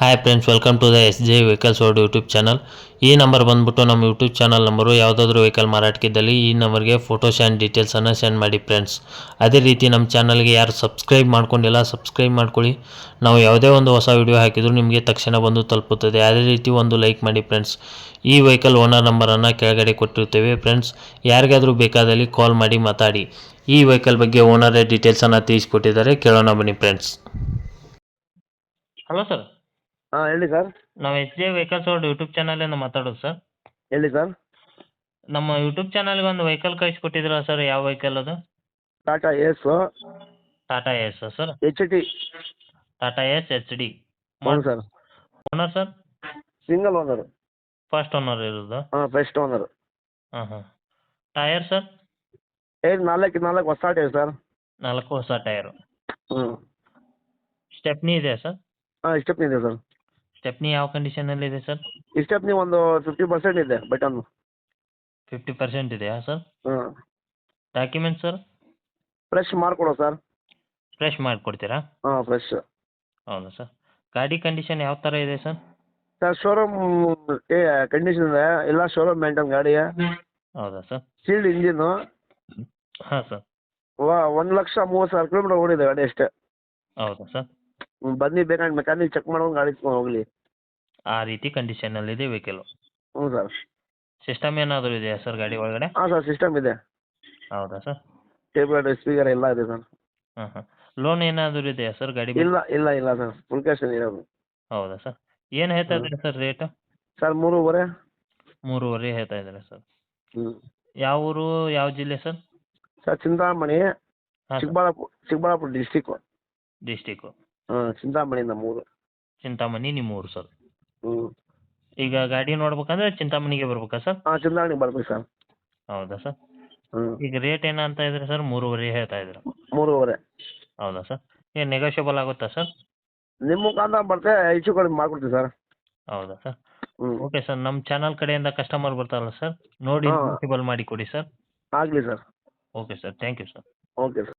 Hi friends welcome to the S J vehicles world YouTube channel ಈ number ಬಂದ್ಬಿಟ್ಟು ನಮ್ಮ YouTube channel number ಯಾವುದಾದ್ರೂ vehicle ಮಾರಾಟಕ್ಕಿದ್ದಲ್ಲಿ ಈ ನಂಬರ್ಗೆ ಫೋಟೋಸ್ ಆ್ಯಂಡ್ ಡೀಟೇಲ್ಸನ್ನು ಸೆಂಡ್ ಮಾಡಿ ಫ್ರೆಂಡ್ಸ್ ಅದೇ ರೀತಿ ನಮ್ಮ ಚಾನಲ್ಗೆ ಯಾರು ಸಬ್ಸ್ಕ್ರೈಬ್ ಮಾಡ್ಕೊಂಡಿಲ್ಲ ಸಬ್ಸ್ಕ್ರೈಬ್ ಮಾಡ್ಕೊಳ್ಳಿ. ನಾವು ಯಾವುದೇ ಒಂದು ಹೊಸ ವಿಡಿಯೋ ಹಾಕಿದರೂ ನಿಮಗೆ ತಕ್ಷಣ ಬಂದು ತಲುಪುತ್ತದೆ. ಅದೇ ರೀತಿ ಒಂದು ಲೈಕ್ ಮಾಡಿ ಫ್ರೆಂಡ್ಸ್ ಈ ವೆಹಿಕಲ್ ಓನರ್ ನಂಬರನ್ನು ಕೆಳಗಡೆ ಕೊಟ್ಟಿರ್ತೇವೆ ಫ್ರೆಂಡ್ಸ್ ಯಾರಿಗಾದರೂ ಬೇಕಾದಲ್ಲಿ ಕಾಲ್ ಮಾಡಿ ಮಾತಾಡಿ. ಈ ವೆಹಿಕಲ್ ಬಗ್ಗೆ ಓನರೇ ಡೀಟೇಲ್ಸನ್ನು ತಿಳಿಸ್ಕೊಟ್ಟಿದ್ದಾರೆ. ಕೇಳೋಣ ಬನ್ನಿ ಫ್ರೆಂಡ್ಸ್ ಹಲೋ ಸರ್ ಹಾಂ ಹೇಳಿ ಸರ್ ನಾವು S J vehicles world YouTube ಚಾನಲಿಂದ ಮಾತಾಡೋದು ಸರ್ ಹೇಳಿ ಸರ್ ನಮ್ಮ ಯೂಟ್ಯೂಬ್ ಚಾನಲ್ಗೆ ಒಂದು ವೆಹಿಕಲ್ ಕಳಿಸ್ಕೊಟ್ಟಿದ್ರಲ್ಲ ಸರ್ ಯಾವ ವೆಹಿಕಲ್ ಅದು? Tata ace Tata ace sir H T Tata ace H D ಹೌದು sir owner sir single owner first owner ಇರೋದು? ಹಾಂ ಫಸ್ಟ್ ಓನರ್ ಹಾಂ ಹಾಂ ಟೈರ್ ಸರ್ ಟೈರ್ ನಾಲ್ಕು ನಾಲ್ಕು ಹೊಸ ಟೈರ್ ಸರ್ ನಾಲ್ಕು ಹೊಸ ಟಯರು ಹ್ಞೂ ಸ್ಟೆಪ್ನಿ ಇದೆ ಸರ್ ಹಾಂ ಸ್ಟೆಪ್ನಿ ಇದೆ ಸರ್ ಸ್ಟೆಪ್ನಿ ಯಾವ ಕಂಡೀಷನಲ್ಲಿ ಇದೆ ಸರ್ ಸ್ಟೆಪ್ನಿ ಒಂದು ಫಿಫ್ಟಿ ಪರ್ಸೆಂಟ್ ಇದೆ ಬಟನ್ ಫಿಫ್ಟಿ ಪರ್ಸೆಂಟ್ ಇದೆಯಾ ಸರ್ ಡಾಕ್ಯುಮೆಂಟ್ ಸರ್ ಫ್ರೆಶ್ ಮಾಡಿಕೊಡೋ ಸರ್ ಫ್ರೆಶ್ ಮಾಡಿಕೊಡ್ತೀರಾ ಹಾಂ ಫ್ರೆಶ್ ಹೌದಾ ಸರ್ ಗಾಡಿ ಕಂಡೀಷನ್ ಯಾವ ಥರ ಇದೆ ಸರ್ ಸರ್ ಶೋರೂಮ್ ಏ ಕಂಡೀಷನ್ ಇದೆ. ಎಲ್ಲ ಶೋರೂಮ್ ಮೇಂಟೈನ್ ಗಾಡಿ. ಹೌದಾ ಸರ್ ಸೀಲ್ಡ್ ಇಂಜಿನು ಹಾಂ ಸರ್ ಒಂದು ಲಕ್ಷ ಮೂವತ್ತು ಸಾವಿರ ಕಿಲೋಮೀಟರ್ ಓಡಿದೆ ಗಾಡಿ ಅಷ್ಟೇ. ಹೌದಾ ಸರ್ ಬನ್ನಿ ಬೇಕಾದ್ರೆ ಮೆಕ್ಯಾನಿಕ್ ಚೆಕ್ ಮಾಡ್ಕೊಂಡು ಗಾಡಿ ತೊಗೊಂಡು ಹೋಗಲಿ. ಆ ರೀತಿ ಕಂಡೀಷನಲ್ಲಿದೆ ವೆಹಿಕಲ್ ಹ್ಞೂ ಸರ್ ಸಿಸ್ಟಮ್ ಏನಾದರೂ ಇದೆಯಾ ಸರ್ ಗಾಡಿ ಒಳಗಡೆ? ಹಾಂ ಸರ್ ಸಿಸ್ಟಮ್ ಇದೆ. ಹೌದಾ ಸರ್ ಟೇಬಲ್ ಸ್ಪೀಕರ್ ಎಲ್ಲ ಇದೆ ಸರ್ ಹಾಂ ಹಾಂ ಲೋನ್ ಏನಾದರೂ ಇದೆಯಾ ಸರ್ ಗಾಡಿ ಮೇಲೆ? ಇಲ್ಲ ಇಲ್ಲ ಇಲ್ಲ ಸರ್ ಫುಲ್ ಕ್ಯಾಶ್ ಇರೋದು. ಹೌದಾ ಸರ್ ಏನು ಹೇಳ್ತಾ ಇದ್ದೀರಾ ಸರ್ ರೇಟ್ ಸರ್ ಮೂರುವರೆ. ಮೂರುವರೆ ಹೇಳ್ತಾ ಇದ್ದಾರೆ ಸರ್ ಹ್ಞೂ ಯಾವ ಊರು ಯಾವ ಜಿಲ್ಲೆ ಸರ್ ಸರ್ ಚಿಂತಾಮಣಿ ಹಾಂ sir Chikkaballapur Chikkaballapur district district Chintamani ಮೂರು ಚಿಂತಾಮಣಿ ನಿಮ್ಮ ಊರು ಸರ್ ಹ್ಞೂ ಈಗ ಗಾಡಿ ನೋಡ್ಬೇಕಂದ್ರೆ ಚಿಂತಾಮಣಿಗೆ ಬರ್ಬೇಕಾ ಸರ್ ಹಾಂ ಚಿಂತಾಮಣಿ ಬರ್ಬೇಕು ಸರ್ ಹೌದಾ ಸರ್ ಹ್ಞೂ ಈಗ ರೇಟ್ ಏನಂತ ಇದ್ರೆ ಸರ್ ಮೂರುವರೆ ಹೇಳ್ತಾ ಇದ್ದೀರಾ ಮೂರುವರೆ. ಹೌದಾ ಸರ್ ಏನು ನೆಗೋಷಿಯಬಲ್ ಆಗುತ್ತಾ ಸರ್ ನಿಮ್ಮ ಮುಖಾಂತರ ಬರ್ತೆ ಹೆಚ್ಚು ಕಡಿಮೆ ಮಾಡ್ಕೊಡ್ತೀವಿ ಸರ್ ಹೌದಾ ಸರ್ ಹ್ಞೂ ಓಕೆ ಸರ್ ನಮ್ಮ ಚಾನಲ್ ಕಡೆಯಿಂದ ಕಸ್ಟಮರ್ ಬರ್ತಾರಲ್ಲ ಸರ್ ನೋಡಿ ಹಾಂ. ನೆಗೋಷಿಯಬಲ್ ಮಾಡಿ ಕೊಡಿ ಸರ್ ಆಗಲಿ sir okay sir thank you sir okay sir